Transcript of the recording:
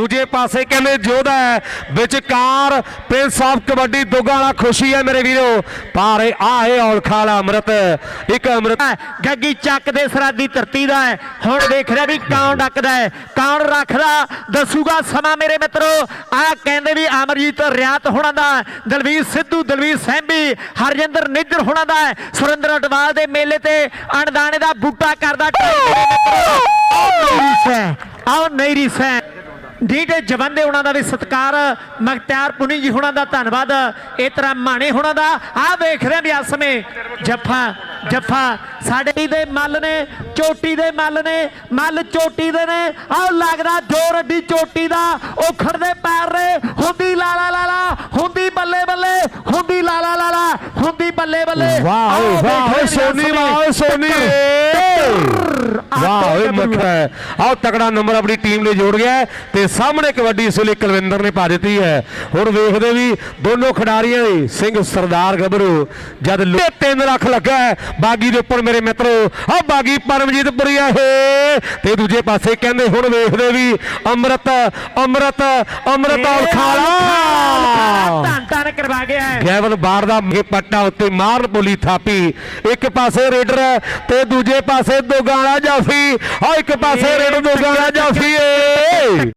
ਦੂਜੇ ਪਾਸੇ ਕਹਿੰਦੇ ਜੋਧਾ ਵਿਚਕਾਰ ਪ੍ਰਿੰਸ ਆਫ ਕਬੱਡੀ ਦੋਗਾ ਵਾਲਾ ਖੁਸ਼ੀ ਹੈ ਮੇਰੇ ਵੀਰੋ। ਪਰ ਆਏ ਔਲਖਾ ਵਾਲਾ ਅੰਮ੍ਰਿਤ, ਇੱਕ ਅੰਮ੍ਰਿਤ ਗੱਗੀ ਚੱਕ ਦੇ ਸਰਾਦੀ ਧਰਤੀ ਦਾ ਹੈ। ਹੁਣ ਦੇਖ ਰਿਹਾ ਵੀ ਕੌਣ ਡੱਕਦਾ ਹੈ, ਕੌਣ ਰੱਖਦਾ, ਦੱਸੂਗਾ ਸਮਾਂ ਮੇਰੇ ਮਿੱਤਰੋ। ਆ ਕਹਿੰਦੇ ਵੀ ਅਮਰਜੀਤ ਰਿਆਤ ਹੋਣਾ ਦਾ ਦਲਵੀਰ ਸਿੱਧੂ, ਦਲਵੀਰ ਸੈਂਬੀ, ਹਰਜਿੰਦਰ ਨਿੱਜਰ ਹੋਣਾ ਦਾ ਸੁਰਿੰਦਰ ਅਟਵਾਲ ਦੇ ਮੇਲੇ ਤੇ ਅਣਦਾਣੇ ਦਾ ਬੂਟਾ ਕਰਦਾ ਢੋਲ ਮੇਰੇ ਮਿੱਤਰੋ। ਆਓ ਨਈ ਸੈ ਆਓ ਨਈ ਸੈ। ਡੀਡੇ ਜਵੰਦੇ ਉਹਨਾਂ ਦਾ ਵੀ ਸਤਿਕਾਰ ਮਖਤਿਆਰ ਪੁਨੀ ਜੀ ਹੁਣਾਂ ਦਾ ਧੰਨਵਾਦ ਇਹ ਤਰ੍ਹਾਂ ਮਾਣੇ ਹੁਣਾਂ ਦਾ। ਆਹ ਵੇਖ ਰਹੇ ਵੀ ਇਸ ਸਮੇਂ ਜੱਫਾ ਜੱਫਾ ਸਾਡੇ ਦੇ ਮੱਲ ਨੇ ਚੋਟੀ ਦੇ ਮੱਲ ਨੇ ਮੱਲ ਚੋਟੀ ਦੇ ਨੇ। ਆਹ ਲੱਗਦਾ ਜੋਰ ਅੱਡੀ ਚੋਟੀ ਦਾ ਉਹ ਖੜਦੇ ਪੈਰ ਨੇ। ਹੁੰਦੀ ਲਾਲਾ ਲਾਲਾ ਹੁੰਦੀ ਬੱਲੇ ਬੱਲੇ ਹੁੰਦੀ ਲਾਲਾ ਲਾਲਾ ਹੁੰਦੀ ਬੱਲੇ ਬੱਲੇ। ਵਾਹ ਵਾਹ ਸੋਨੀ ਵਾਹ ਸੋਨੀ। ਮੱਖਾ ਆਓ ਤਕੜਾ ਨੰਬਰ ਆਪਣੀ ਟੀਮ ਲਈ ਜੋੜ ਗਿਆ ਹੈ ਤੇ ਸਾਹਮਣੇ ਕਬੱਡੀ ਇਸ ਵੇਲੇ ਕੁਲਵਿੰਦਰ ਨੇ ਪਾ ਦਿੱਤੀ ਹੈ। ਹੁਣ ਵੇਖਦੇ ਵੀ ਦੋਨੋਂ ਖਿਡਾਰੀਆਂ ਦੀ ਸਿੰਘ ਸਰਦਾਰ ਗੱਭਰੂ ਜਦ ਲੋ 3 ਲੱਖ ਲੱਗਾ ਹੈ। ਬਾਗੀ ਦੇ ਉੱਪਰ ਮੇਰੇ ਮਿੱਤਰੋ ਆ ਬਾਗੀ ਪਰਮਜੀਤ ਪੁਰੀਆ ਹੈ। ਤੇ ਦੂਜੇ ਪਾਸੇ ਕਹਿੰਦੇ ਹੁਣ ਵੇਖਦੇ ਵੀ ਅੰਮ੍ਰਿਤ ਅੰਮ੍ਰਿਤ ਅੰਮ੍ਰਿਤ ਖਾਲਾ ਗੈਵਨ ਬਾਰ ਦਾ ਮੇ ਪੱਟਾ ਉੱਤੇ ਮਾਰਨ ਬੋਲੀ ਥਾਪੀ। ਇੱਕ ਪਾਸੇ ਰੇਡਰ ਤੇ ਦੂਜੇ ਪਾਸੇ ਦੋਗਾਲਾ ਜਾਫੀ। ਆ ਇੱਕ ਪਾਸੇ ਰੇਡਰ ਦੋਗਾਲਾ ਜਾਫੀ ਏ।